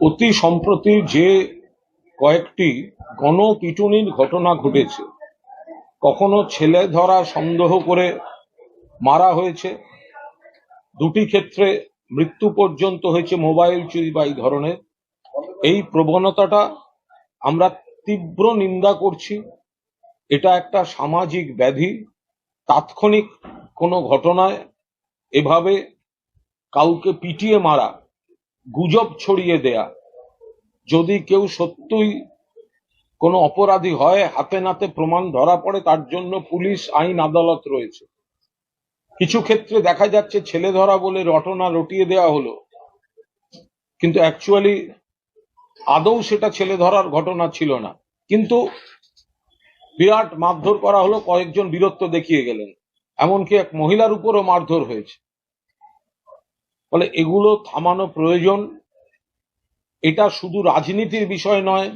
অতি সম্প্রতি যে কয়েকটি গণপিটুনির ঘটনা ঘটেছে, কখনো ছেলে ধরা সন্দেহ করে মারা হয়েছে, দুটি ক্ষেত্রে মৃত্যু পর্যন্ত হয়েছে মোবাইল চুরি বা এই ধরনের। এই প্রবণতাটা আমরা তীব্র নিন্দা করছি। এটা একটা সামাজিক ব্যাধি, তাৎক্ষণিক কোনো ঘটনায় এভাবে কাউকে পিটিয়ে মারা গুজব ছড়িয়ে দেয়া। যদি কেউ সত্যই কোনো অপরাধী হয়, হাতে নাতে প্রমাণ ধরা পড়ে, তার জন্য পুলিশ, আইন, আদালত রয়েছে। কিছু ক্ষেত্রে দেখা যাচ্ছে ছেলে ধরা বলে রটনা রটিয়ে দেওয়া হলো। কিন্তু অ্যাকচুয়ালি আদৌ সেটা ছেলে ধরার ঘটনা ছিল না। কিন্তু বিরাট মারধর করা হলো, কয়েকজন বীরত্ব দেখিয়ে গেলেন। এমনকি এক মহিলার উপরও মারধর হয়েছে। ফলে এগুলো থামানো প্রয়োজন। এটা শুধু রাজনীতির বিষয় নয়,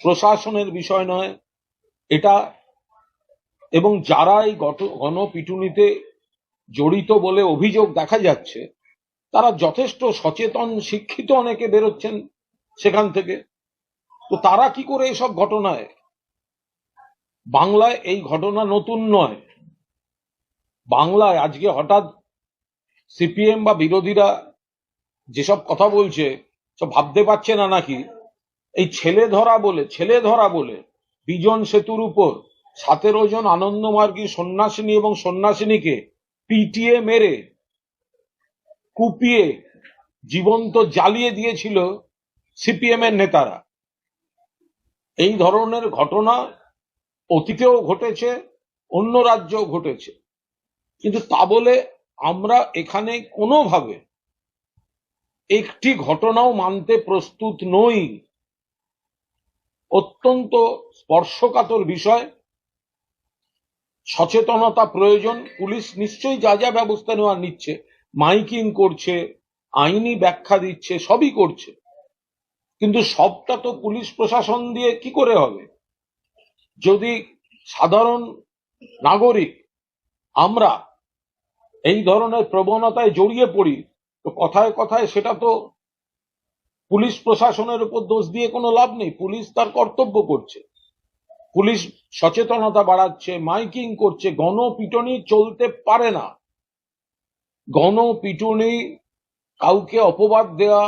প্রশাসনের বিষয় নয়, এটা এবং যারা এই গণপিটুনিতে জড়িত বলে অভিযোগ দেখা যাচ্ছে, তারা যথেষ্ট সচেতন, শিক্ষিত অনেকে বেরোচ্ছেন সেখান থেকে। তো তারা কি করে এসব ঘটনায়? বাংলায় এই ঘটনা নতুন নয়। বাংলায় আজকে হঠাৎ সিপিএম বা বিরোধীরা যেসব কথা বলছে, সব ভাবতে পারছে না নাকি? এই ছেলে ধরা বলে, ছেলে ধরা বলে, বিজন সেতুর উপর সতেরো জন আনন্দমার্গী সন্ন্যাসিনী এবং সন্ন্যাসিনীকে পিটিয়ে মেরে, কুপিয়ে জীবন্ত জ্বালিয়ে দিয়েছিল সিপিএম এর নেতারা। এই ধরনের ঘটনা অতীতেও ঘটেছে, অন্য রাজ্যেও ঘটেছে। কিন্তু তা বলে আমরা এখানে কোনোভাবে একটি ঘটনাও মানতে প্রস্তুত নই। অত্যন্ত স্পর্শকাতর বিষয়। সচেতনতা প্রয়োজন। পুলিশ নিশ্চয়ই যা যা ব্যবস্থা নেওয়া নিচ্ছে, মাইকিং করছে, আইনি ব্যাখ্যা দিচ্ছে, সবই করছে। কিন্তু সবটা তো পুলিশ প্রশাসন দিয়ে কি করে হবে? যদি সাধারণ নাগরিক আমরা এই ধরনের প্রবণতায় জড়িয়ে পড়ি তো কথায় কথায় সেটা তো পুলিশ প্রশাসনের উপর দোষ দিয়ে কোনো লাভ নেই। পুলিশ তার কর্তব্য করছে। পুলিশ সচেতনতা বাড়াচ্ছে, মাইকিং করছে, গণপিটনি চলতে পারে না। গণপিটুনি কাউকে অপবাদ দেওয়া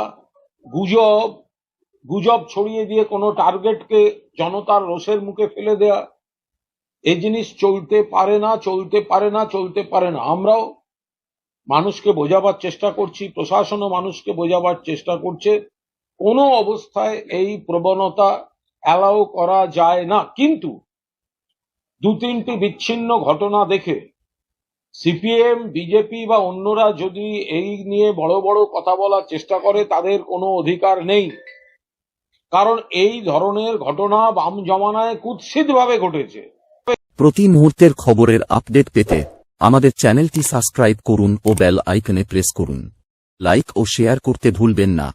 গুজব গুজব ছড়িয়ে দিয়ে কোনো টার্গেটকে জনতার রোষের মুখে ফেলে দেয়া এই জিনিস চলতে পারে না, চলতে পারে না, চলতে পারে না। আমরাও মানুষকে বোঝাবার চেষ্টা করছি, প্রশাসনও মানুষকে বোঝাবার চেষ্টা করছে। কোনো অবস্থায় এই প্রবণতা অ্যালাউ করা যায় না। কিন্তু দু তিনটি বিচ্ছিন্ন ঘটনা দেখে সিপিএম, বিজেপি বা অন্যরা যদি এই নিয়ে বড় বড় কথা বলার চেষ্টা করে, তাদের কোনো অধিকার নেই। কারণ এই ধরনের ঘটনা বাম জমানায় কুৎসিতভাবে ঘটেছে। প্রতি মুহূর্তের খবরের আপডেট পেতে আমাদের চ্যানেলটি সাবস্ক্রাইব করুন ও বেল আইকনে প্রেস করুন। লাইক ও শেয়ার করতে ভুলবেন না।